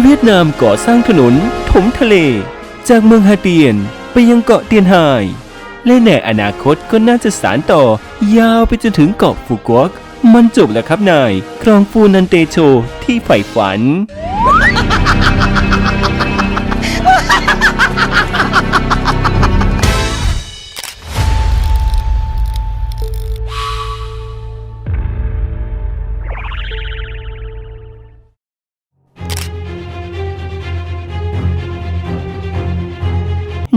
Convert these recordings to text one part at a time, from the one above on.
เวียดนามก่อสร้างถนน ถมทะเล จากเมืองฮาเตียนไปยังเกาะเตียนไฮและในอนาคตก็น่าจะสานต่อยาวไปจนถึงเกาะฟูกวกมันจบแล้วครับนายครองฟูนันเตโชที่ใฝ่ฝัน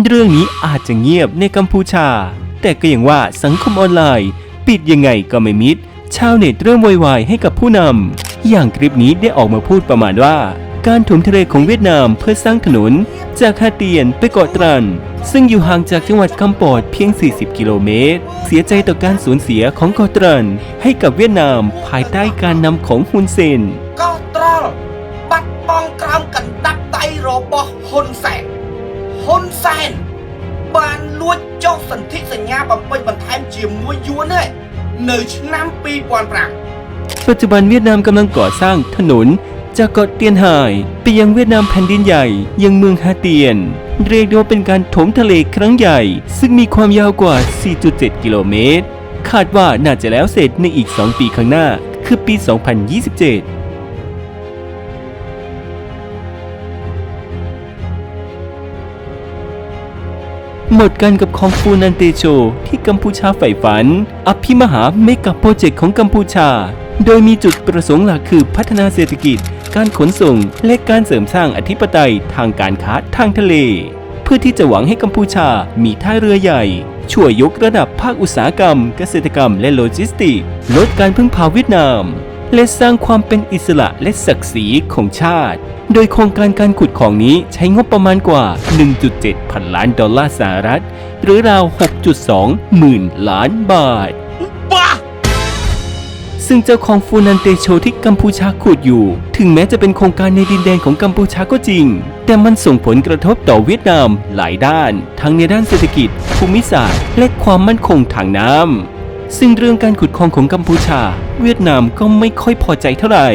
เรื่องนี้อาจจะเงียบในกัมพูชา แต่ก็อย่างว่าสังคมออนไลน์ ปิดยังไงก็ไม่มิด ชาวเน็ตเริ่มวอยวายให้กับผู้นำอย่างคลิปนี้ได้ออกมาพูดประมาณว่า การถมทะเลของเวียดนามเพื่อสร้างถนน จากฮาเตียนไปเกาะตรัน ซึ่งอยู่ห่างจากจังหวัดคำปอดเพียง 40 กิโลเมตร เสียใจต่อการสูญเสียของเกาะตรัน ให้กับเวียดนามภายใต้การนำของฮุนเซนเกาะตรันบัดปองกรามกันดักไตรบอฮุนเซน ហ៊ុនសែនបានលួចចុះសន្ធិសញ្ញាបំពេញបន្ថែមជាមួយយួននេះនៅឆ្នាំ2005 ปัจจุบันเวียดนามกำลังก่อสร้างถนน จากเกาะเตียนไฮไปยังเวียดนามแผ่นดินใหญ่ยังเมืองฮาเตียน เรียกได้ว่าเป็นการถมทะเลครั้งใหญ่ ซึ่งมีความยาวกว่า 4.7 กิโลเมตร คาดว่าน่าจะแล้วเสร็จในอีก 2 ปีข้างหน้า คือปี 2027 หมดกันกับของฟูนันเตโชที่กัมพูชาใฝ่ฝัน อภิมหาเมกะโปรเจกต์ของกัมพูชา โดยมีจุดประสงค์หลักคือพัฒนาเศรษฐกิจ การขนส่ง และการเสริมสร้างอธิปไตยทางการค้าทางทะเล เพื่อที่จะหวังให้กัมพูชามีท่าเรือใหญ่ ช่วยยกระดับภาคอุตสาหกรรม เกษตรกรรมและโลจิสติกส์ลดการพึ่งพาเวียดนาม และสร้างความเป็นอิสระและศักดิ์ศรีของชาติ โดยโครงการการขุดของนี้ใช้งบประมาณกว่า 1.7 พันล้านดอลลาร์สหรัฐ หรือราว 6.2 หมื่นล้านบาทបាសซึ่งเจ้าของฟูนันเตโชที่กัมพูชาขุดอยู่ ถึงแม้จะเป็นโครงการในดินแดนของกัมพูชาก็จริง แต่มันส่งผลกระทบต่อเวียดนามหลายด้าน ทั้งในด้านเศรษฐกิจ ภูมิศาสตร์ และความมั่นคงทางน้ำ ซึ่งเรื่องการขุดคลองของกัมพูชา เวียดนามก็ไม่ค่อยพอใจเท่าไหร่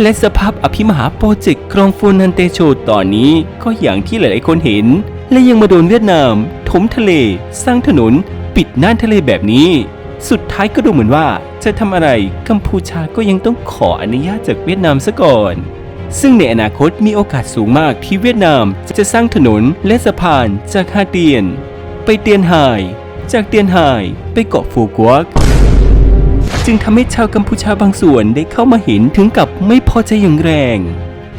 และสภาพอภิมหาโปรเจกต์ครองฟูนันเตโชตอนนี้ก็อย่างที่หลายๆคนเห็น และยังมาโดนเวียดนาม ถมทะเล สร้างถนน ปิดน่านทะเลแบบนี้ สุดท้ายก็ดูเหมือนว่าจะทำอะไรกัมพูชาก็ยังต้องขออนุญาตจากเวียดนามซะก่อน ซึ่งในอนาคตมีโอกาสสูงมากที่เวียดนามจะสร้างถนนและสะพานจากฮาเตียน ไปเตียนไฮจากเตียนไฮไปเกาะฟูกวกจึงทำให้ชาวกัมพูชาบางส่วนได้เข้ามาเห็นถึงกับไม่พอใจอย่างแรง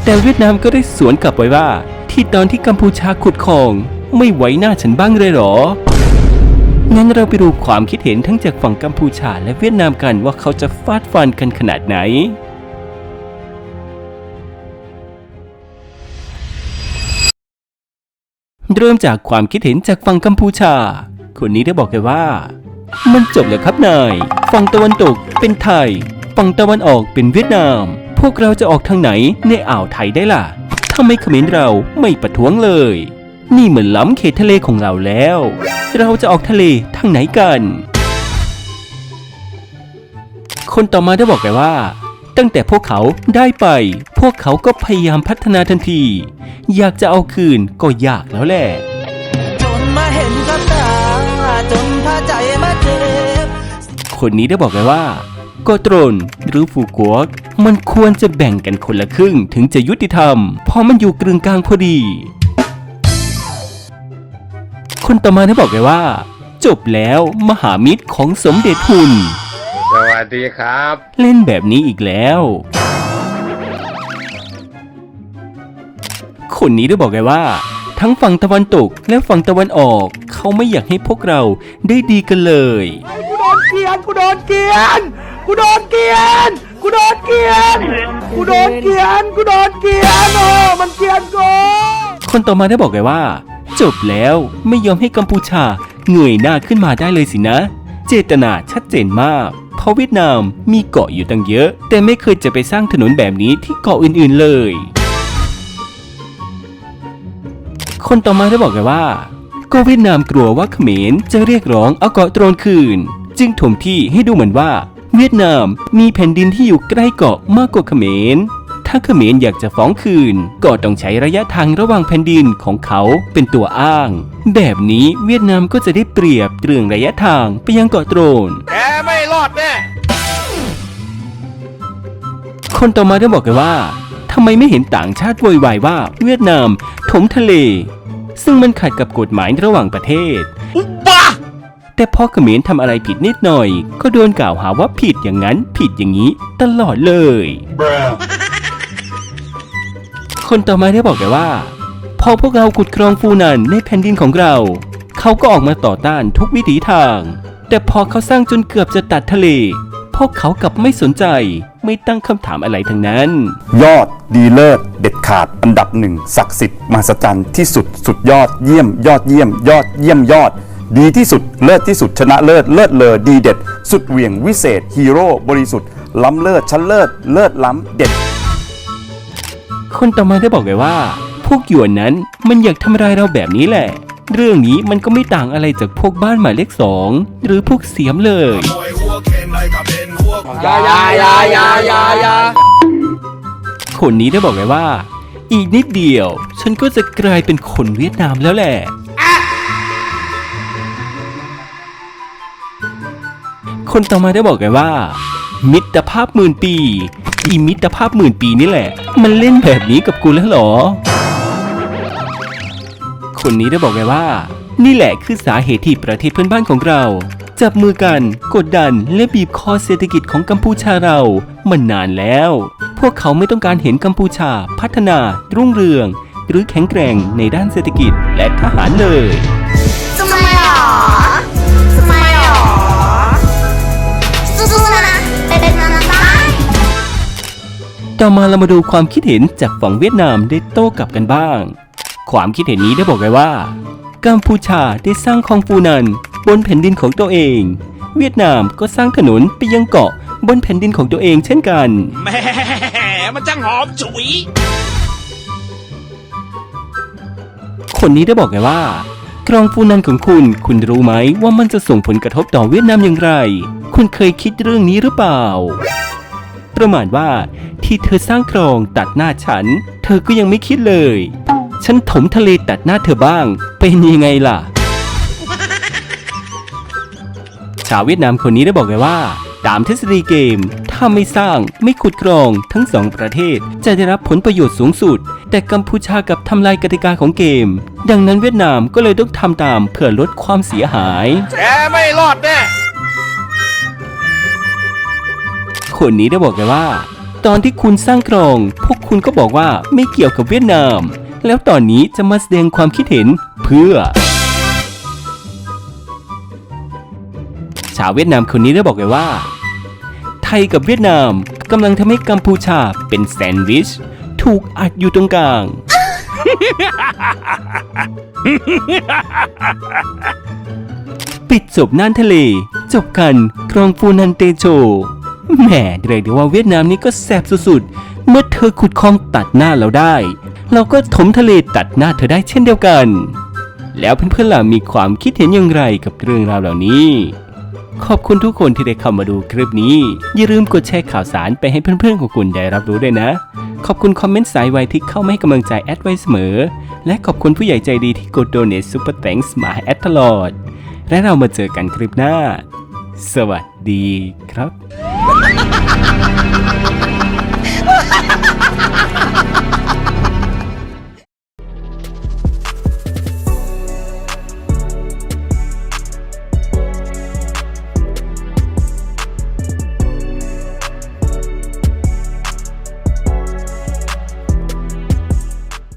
แต่เวียดนามก็ได้สวนกลับไว้ว่า ที่ตอนที่กัมพูชาขุดคลองไม่ไว้หน้าฉันบ้างเลยหรอ งั้นเราไปดูความคิดเห็นทั้งจากฝั่งกัมพูชาและเวียดนามกันว่าเขาจะฟาดฟันกันขนาดไหน เริ่มจากความคิดเห็นจากฝั่งกัมพูชา คนนี้ได้บอกเลยว่า มันจบแล้วครับนายฝั่งตะวันตกเป็นไทย ฝั่งตะวันออกเป็นเวียดนาม พวกเราจะออกทางไหนในอ่าวไทยได้ล่ะถ้าไม่เขมรเราไม่ประท้วงเลย นี่เหมือนล้ำเขตทะเลของเราแล้ว เราจะออกทะเลทางไหนกัน คนต่อมาได้บอกไปว่า ตั้งแต่พวกเขาได้ไป พวกเขาก็พยายามพัฒนาทันที อยากจะเอาคืนก็ยากแล้วแหละจนมาเห็นกับตาจนพาใจมาเจ็บคนนี้ได้บอกเลยว่าโกโตรนหรือฟูกวก มันควรจะแบ่งกันคนละครึ่งถึงจะยุติธรรมเพราะมันอยู่กึ่งกลางพอดี คนต่อมาได้บอกเลยว่า จบแล้วมหามิตรของสมเด็จหุ่น สวัสดีครับ เล่นแบบนี้อีกแล้ว คนนี้ได้บอกเลยว่า ทั้งฝั่งตะวันตกและฝั่งตะวันออก เขาไม่อยากให้พวกเราได้ดีกันเลย กูโดนเกลียน กูโดนเกลียน กูโดนเกลียน กูโดนเกลียน กูโดนเกลียน กูโดนเกลียนโอ้มันเกลียนกูคนต่อมาได้บอกเลยว่า จบแล้วไม่ยอมให้กัมพูชาเงยหน้าขึ้นมาได้เลยสินะ เจตนาชัดเจนมาก เพราะเวียดนามมีเกาะอยู่ตั้งเยอะ แต่ไม่เคยจะไปสร้างถนนแบบนี้ที่เกาะอื่นๆเลย คนต่อมาได้บอกเลยว่า ก็เวียดนามกลัวว่าเขมรจะเรียกร้องเอาเกาะโตรนคืน จึงถมที่ให้ดูเหมือนว่า เวียดนามมีแผ่นดินที่อยู่ใกล้เกาะมากกว่าเขมร ถ้าเขมรอยากจะฟ้องคืน ก็ต้องใช้ระยะทางระหว่างแผ่นดินของเขาเป็นตัวอ้าง แบบนี้เวียดนามก็จะได้เปรียบเรื่องระยะทางไปยังเกาะโตรนแกไม่รอดแน่คนต่อมาได้บอกกันว่าทำไมไม่เห็นต่างชาติโวยวายว่าเวียดนามถมทะเล ซึ่งมันขัดกับกฎหมายระหว่างประเทศบ้าแต่พอเขมรทำอะไรผิดนิดหน่อย ก็โดนกล่าวหาว่าผิดอย่างนั้นผิดอย่างนี้ ตลอดเลย คนต่อมาได้บอกกันว่า พอพวกเราขุดครองฟูนันในแผ่นดินของเรา เขาก็ออกมาต่อต้านทุกวิถีทาง แต่พอเขาสร้างจนเกือบจะตัดทะเล พวกเขากลับไม่สนใจไม่ตั้งคำถามอะไรทั้งนั้น ยอดดีเลิศเด็ดขาดอันดับหนึ่งศักดิ์สิทธิ์มหัศจรรย์ที่สุดสุดยอดเยี่ยม ยอดเยี่ยม ยอดเยี่ยมยอด ดีที่สุดเลิศที่สุดชนะเลิศเลิศเลอดีเด็ด สุดเหวี่ยงวิเศษ ฮีโร่บริสุทธิ์ล้ำเลิศชั้นเลิศเลิศล้ำเด็ด คนต่อมาได้บอกเลยว่า พวกหยวนนั้นมันอยากทำร้ายเราแบบนี้แหละ เรื่องนี้มันก็ไม่ต่างอะไรจากพวกบ้านหมายเลขสองหรือพวกเสียมเลยอยาอยาอยาอยาอยาอยาคนนี้ได้บอกเลยว่า อีกนิดเดียว ฉันก็จะกลายเป็นคนเวียดนามแล้วแหละคนต่อมาได้บอกเลยว่า มิตรภาพหมื่นปี อีมิตรภาพหมื่นปีนี่แหละ มันเล่นแบบนี้กับกูแล้วหรอ คนนี้ได้บอกไงว่า นี่แหละคือสาเหตุที่ประเทศเพื่อนบ้านของเรา จับมือกัน กดดันและบีบคอเศรษฐกิจของกัมพูชาเรามานานแล้ว พวกเขาไม่ต้องการเห็นกัมพูชาพัฒนา รุ่งเรือง หรือแข็งแกร่งในด้านเศรษฐกิจและทหารเลยทำไมอะ ต่อมาเรามาดูความคิดเห็นจากฝั่งเวียดนามได้โต้กลับกันบ้าง ความคิดเห็นนี้ได้บอกไว้ว่า กัมพูชาได้สร้างคลองฟูนันบนแผ่นดินของตัวเอง เวียดนามก็สร้างถนนไปยังเกาะบนแผ่นดินของตัวเองเช่นกัน แหมมันจังหอมฉุย คนนี้ได้บอกไงว่า กรองฟูนันของคุณ คุณรู้ไหมว่ามันจะส่งผลกระทบต่อเวียดนามอย่างไร คุณเคยคิดเรื่องนี้หรือเปล่า ประมาณว่า ที่เธอสร้างคลองตัดหน้าฉัน เธอก็ยังไม่คิดเลย ฉันถมทะเลตัดหน้าเธอบ้าง เป็นยังไงล่ะ ชาวเวียดนามคนนี้ได้บอกไว้ว่า ตามทฤษฎีเกม ถ้าไม่สร้างไม่ขุดกรองทั้งสองประเทศจะได้รับผลประโยชน์สูงสุด แต่กัมพูชากับทำลายกติกาของเกม ดังนั้นเวียดนามก็เลยต้องทำตามเพื่อลดความเสียหาย แกไม่รอดแน่ คนนี้ได้บอกเลยว่า ตอนที่คุณสร้างกรอง พวกคุณก็บอกว่าไม่เกี่ยวกับเวียดนาม แล้วตอนนี้จะมาแสดงความคิดเห็นเพื่อ ชาวเวียดนามคนนี้ได้บอกเลยว่า ไทยกับเวียดนามกำลังทำให้กัมพูชาเป็นแซนด์วิช ถูกอัดอยู่ตรงกลาง ปิดจบน่านทะเล จบกันครองฟูนันเตโช แหมเรียกได้ว่าเวียดนามนี่ก็แสบสุดๆ เมื่อเธอขุดคลองตัดหน้าเราได้ เราก็ถมทะเลตัดหน้าเธอได้เช่นเดียวกัน แล้วเพื่อนๆล่ะมีความคิดเห็นอย่างไรกับเรื่องราวเหล่านี้ ขอบคุณทุกคนที่ได้เข้ามาดูคลิปนี้ อย่าลืมกดแชร์ข่าวสารไปให้เพื่อนๆของคุณได้รับรู้ด้วยนะ ขอบคุณคอมเมนต์สายไวที่เข้ามาให้กำลังใจแอดไว้เสมอ และขอบคุณผู้ใหญ่ใจดีที่กดโดเน t ซูเปอร์แตงส์มาให้แอดตลอด และเรามาเจอกันคลิปหน้า สวัสดีครับ